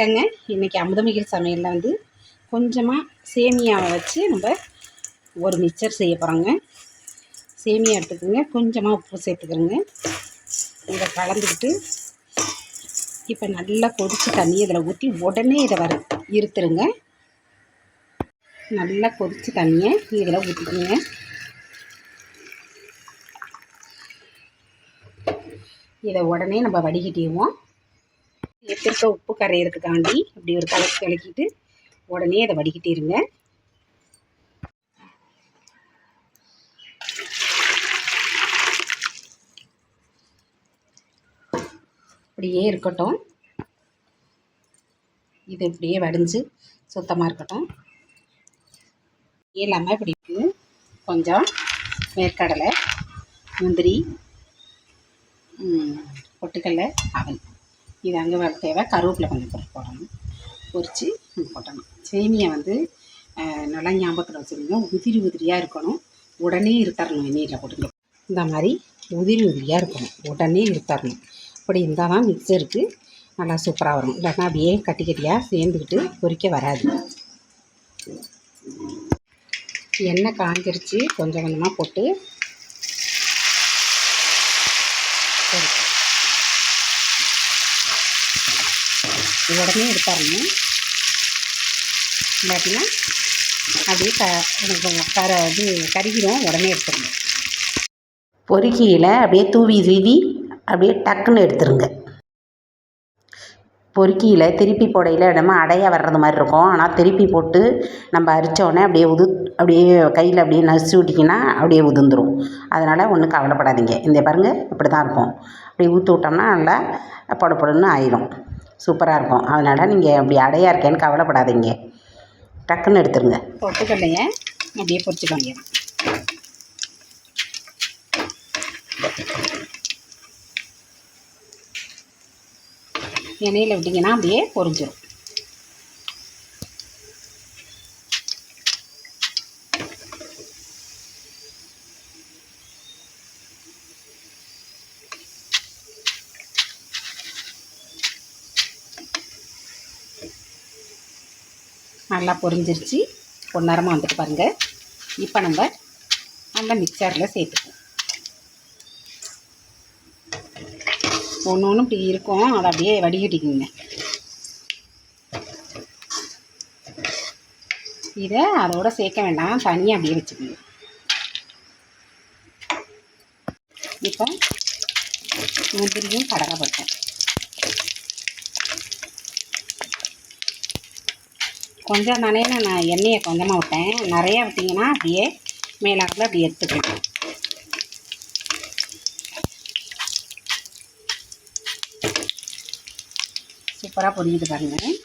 வணக்கங்க இன்றைக்கி அமுதமிகில் சமையலில் வந்து கொஞ்சமாக சேமியாவை வச்சு நம்ம ஒரு மிக்சர் செய்ய போகிறோங்க சேமியா எடுத்துக்கோங்க. கொஞ்சமாக உப்பு சேர்த்துக்கிறோங்க. இதை கலந்துக்கிட்டு இப்போ நல்லா கொதித்து தண்ணி இதில் ஊற்றி உடனே இதை வறு இருத்துருங்க. நல்லா கொதித்து தண்ணியை இதில் ஊற்றிக்கோங்க இதை உடனே நம்ம வடிகட்டிடுவோம். எடுத்துருக்க உப்பு கரையிறதுக்காண்டி இப்படி ஒரு கலக்கு கலக்கிட்டு உடனே அதை வடிகட்டிடுங்க இப்படியே இருக்கட்டும். இது இப்படியே வடிஞ்சு சுத்தமாக இருக்கட்டும். இல்லாமல் இப்படி கொஞ்சம் வேர்க்கடலை முந்திரி பொட்டுக்கடலை அவன் இது அங்கே வர தேவை. கருவேப்பிலை கொஞ்சம் பொறுத்து போடணும். பொரித்து போட்டணும். சேமியை வந்து நல்லா ஞாபகத்தில் வச்சுருங்க உதிரி உதிரியாக இருக்கணும். உடனே இருத்தரணும் எண்ணெயில் போட்டு இந்த மாதிரி உதிரி உதிரியாக இருக்கணும். உடனே இருத்தரணும். அப்படி இருந்தால் தான் மிக்சருக்கு நல்லா சூப்பராக வரும். இல்லைன்னா அப்படியே கட்டி கட்டியாக சேர்ந்துக்கிட்டு பொரிக்க வராது. எண்ணெய் காஞ்சிருச்சு. கொஞ்சம் கொஞ்சமாக போட்டு பொறிக்கும் உடனே எடுத்தாரணும் இல்லாட்டினா அப்படியே க கர இது கருகிரும். உடனே எடுத்துருங்க. பொறுக்கியில் அப்படியே தூவி தூவி அப்படியே டக்குன்னு எடுத்துருங்க. பொறுக்கியில் திருப்பி போடையில் நம்ம அடையாக வர்றது மாதிரி இருக்கும். ஆனால் திருப்பி போட்டு நம்ம அரித்தோடனே அப்படியே உது அப்படியே கையில் அப்படியே நசுச்சு விட்டிங்கன்னா அப்படியே உதிர்ந்துடும் அதனால் ஒன்றும் கவலைப்படாதீங்க. இந்த பாருங்கள் இப்படி தான் இருக்கும். அப்படியே ஊற்றி விட்டோம்னா நல்லா பொட ஆயிரும். சூப்பராக இருக்கும். அதனால் நீங்கள் அப்படி அடையாக இருக்கேன்னு கவலைப்படாதீங்க. டக்குன்னு எடுத்துருங்க. பொட்டுக்கடலையை அப்படியே பொறிச்சுக்கோங்க எண்ணெயில் விட்டிங்கன்னா அப்படியே பொரிஞ்சிடும் நல்லா பொரிஞ்சிருச்சு. பொன்னரமாக வந்துட்டு பாருங்கள் இப்போ நம்ம அந்த மிக்சரில் சேர்த்துக்குவோம் ஒன்று ஒன்று இப்படி இருக்கும். அதை அப்படியே வடிகட்டிக்குங்க. இதை அதோட சேர்க்க வேண்டாம். தனியாக அப்படியே வச்சுக்கோங்க. இப்போ முந்திரியும் கடகப்பட்டேன் கொஞ்சம் தானே நான் எண்ணெயை கொஞ்சமாக விட்டேன். நிறையா விட்டிங்கன்னா அப்படியே மேலாப்பில் அப்படி எடுத்துக்கணும் சூப்பராக பொரியுது பாருங்கள்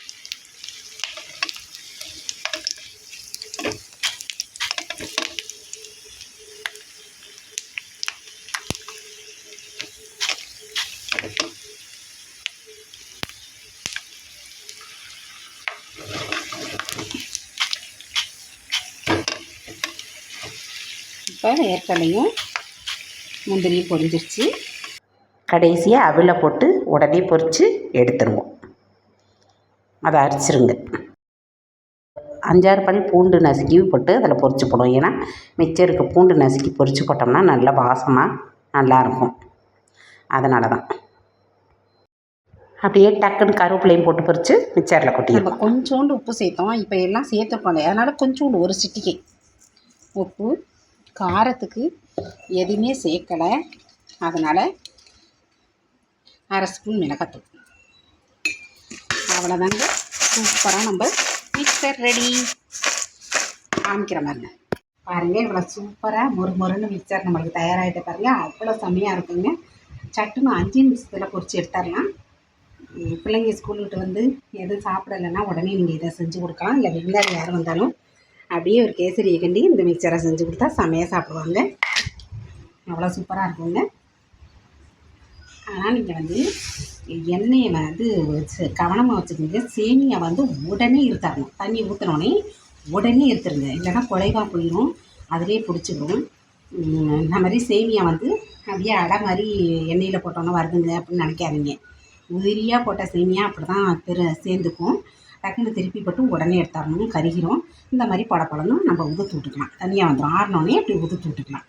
இப்போ ஏற்கலையும் முந்திரியும் பொரிஞ்சிருச்சு. கடைசியாக அவில போட்டு உடனே பொரித்து எடுத்துருவோம். அதை அரைச்சிருங்க. அஞ்சாறு பல் பூண்டு நசுக்கி போட்டு அதில் பொரிச்சு போடுவோம். ஏன்னா மிச்சருக்கு பூண்டு நசுக்கி பொரிச்சு போட்டோம்னா நல்ல வாசமாக நல்லாயிருக்கும் அதனால தான். அப்படியே டக்குன்னு கருவேப்பிலையும் போட்டு பொரித்து மிச்சரில் கொட்டிடுவோம் கொஞ்சோண்டு உப்பு சேர்த்தோம். இப்போ எல்லாம் சேர்த்துருக்கோம் அதனால் கொஞ்சோண்டு ஒரு சிட்டிகை. உப்பு காரத்துக்கு எதுவுமே சேர்க்கலை. அதனால் அரை ஸ்பூன் மிளகாத்தூள். அவ்வளோதாங்க. சூப்பராக நம்ம மிக்சர் ரெடி காமிக்கிற மாதிரிங்க. பாருங்கள் இவ்வளோ சூப்பராக மொறு மொறுன்னு மிக்சர் நம்மளுக்கு தயாராகிட்டு பாருங்கள் அவ்வளோ செம்மையாக இருக்குங்க. சட்டுன்னு அஞ்சு நிமிஷத்தில் பொறிச்சு எடுத்துடலாம். பிள்ளைங்க ஸ்கூல் விட்டு வந்து எதுவும் சாப்பிடலைன்னா உடனே நீங்கள் இதை செஞ்சு கொடுக்கலாம். இல்லை விருந்தாளி யார் வந்தாலும் அப்படியே ஒரு கேசரியை கண்டி இந்த மிக்சரை செஞ்சு கொடுத்தா செமையாக சாப்பிடுவாங்க. அவ்வளோ சூப்பராக இருக்குங்க. ஆனால் நீங்கள் வந்து எண்ணெயை வந்து வச்சு கவனமாக வச்சுக்கோங்க. சேமியா வந்து உடனே இருத்தரணும் தண்ணி ஊற்றினோடனே உடனே இருத்துருங்க இல்லைன்னா குலைவாக போயிடும் அதிலே பிடிச்சிடும் இந்த மாதிரி சேமியா வந்து அப்படியே அடை மாதிரி எண்ணெயில் போட்டோன்னே வருதுங்க அப்படின்னு நினைக்காதீங்க. உதிரியாக போட்ட சேமியா அப்படி தான் பெரு சேர்ந்துக்கும். டக்குன்னு திருப்பி போட்டு உடனே எடுத்தாரணும் கருகிறோம். இந்த மாதிரி படப்படணும் நம்ம உதுத்து விட்டுக்கலாம். தனியாக வந்துடும் ஆறினோடனே அப்படி உதுத்து விட்டுக்கலாம்.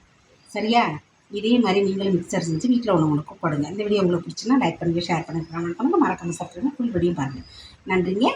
சரியா? இதே மாதிரி நீங்களும் மிக்சர் செஞ்சு வீட்டில் உள்ளவங்களுக்கு கூப்பிடுங்க. இந்த வீடியோ உங்களுக்கு பிடிச்சுன்னா லைக் பண்ணுங்கள் ஷேர் பண்ணுங்கள் கமெண்ட் பண்ணுங்கள் மறக்காம சப்ஸ்கிரைப் ஃபுல் வீடியோ பாருங்கள் நன்றிங்க.